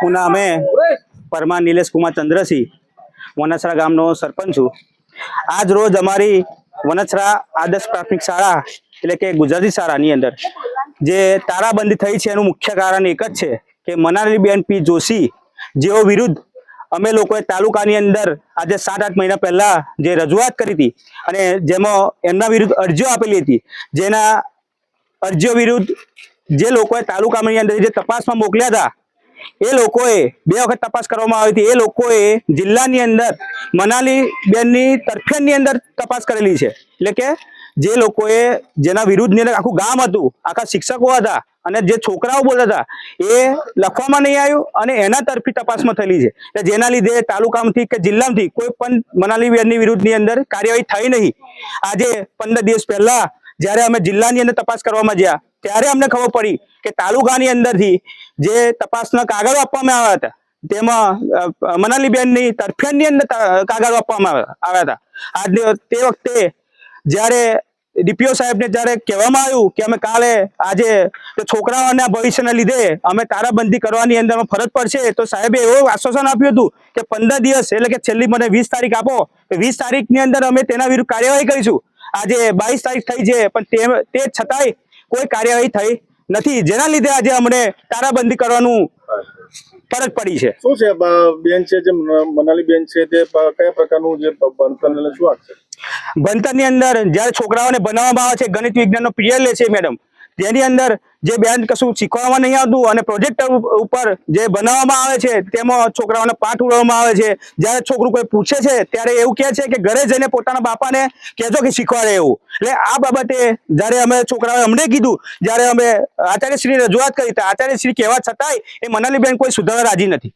હું નામે પરમાર નિલેશ કુમાર ચંદ્રસિંહ, વનસરા ગામનો સરપંચ છું. આજ રોજ અમારી વનસરા આદર્શ પ્રાથમિક શાળા, એટલે કે ગુજરાતી શાળાની અંદર, જે તારાબંધી થઈ છે, એનું મુખ્ય કારણ એક જ છે કે મનાલીબેન પી જોશી, જેઓ વિરુદ્ધ અમે લોકોએ તાલુકાની અંદર આજે સાત, આઠ મહિના પહેલા જે રજૂઆત કરી હતી અને જેમાં એમના વિરુદ્ધ અરજીઓ આપેલી હતી, જેના અરજીઓ વિરુદ્ધ જે લોકોએ તાલુકાની અંદર જે તપાસમાં મોકલ્યા હતા એ લોકોએ બે વખત તપાસ કરવામાં આવી હતી. એ લોકોએ જિલ્લાની અંદર મનાલી બેનની તરફેણની અંદર તપાસ કરેલી છે. એટલે કે જે લોકોએ જેના વિરુદ્ધની અંદર આખું ગામ હતું, આખા શિક્ષકો હતા અને જે છોકરાઓ બોલતા હતા, એ લખવામાં નહીં આવ્યું અને એના તરફી તપાસમાં થયેલી છે. એટલે જેના લીધે તાલુકામાંથી કે જિલ્લામાંથી કોઈ પણ મનાલી બેનની વિરુદ્ધની અંદર કાર્યવાહી થઈ નહીં. આજે પંદર દિવસ પહેલા જ્યારે અમે જિલ્લાની અંદર તપાસ કરવામાં ગયા ત્યારે અમને ખબર પડી કે તાલુકાની અંદરથી જે તપાસના કાગળો આપવામાં આવ્યા હતા, તેમાં મનાલીબેનની તરફેણની અંદર કાગળો આપવામાં આવ્યા હતા. આજની તે વખતે જ્યારે ડીપીઓ સાહેબને જ્યારે કહેવામાં આવ્યું કે અમે કાલે, આજે છોકરાઓના ભવિષ્યના લીધે અમે તારાબંધી કરવાની અંદર ફરજ પડશે, તો સાહેબે એવું આશ્વાસન આપ્યું હતું કે પંદર દિવસ એટલે કે છેલ્લી મને વીસ તારીખ આપો વીસ તારીખની અંદર અમે તેના વિરુદ્ધ કાર્યવાહી કરીશું. આજે બાવીસ તારીખ થઈ છે, પણ તે છતાંય કોઈ કાર્યવાહી થઈ નથી. જેના લીધે આજે અમને તારાબંધી કરવાનું ફરજ પડી છે. શું છે? બેન છે જે મનાલી બેન છે તે કયા પ્રકારનું જે ભણતરને શું આક્ષેપ? ભણતરની અંદર જ્યારે છોકરાઓને બનાવવામાં આવે છે ગણિત વિજ્ઞાનનો પીરિયડ લે છે મેડમ. તેની અંદર જે બેન કશું શીખવામાં નહીં આવતું અને પ્રોજેક્ટ ઉપર જે બનાવવામાં આવે છે, તેમાં છોકરાઓને પાઠ ઉડાવવામાં આવે છે. જ્યારે છોકરું કોઈ પૂછે છે, ત્યારે એવું કહે છે કે ઘરે જઈને પોતાના બાપાને કહેજો કે શીખવાડે એવું. એટલે આ બાબતે જ્યારે અમે છોકરાઓએ અમને કીધું, જ્યારે અમે આચાર્યશ્રી રજૂઆત કરી આચાર્યશ્રી કહેવા છતાંય એ મનાલીબેન કોઈ સુધારવા રાજી નથી.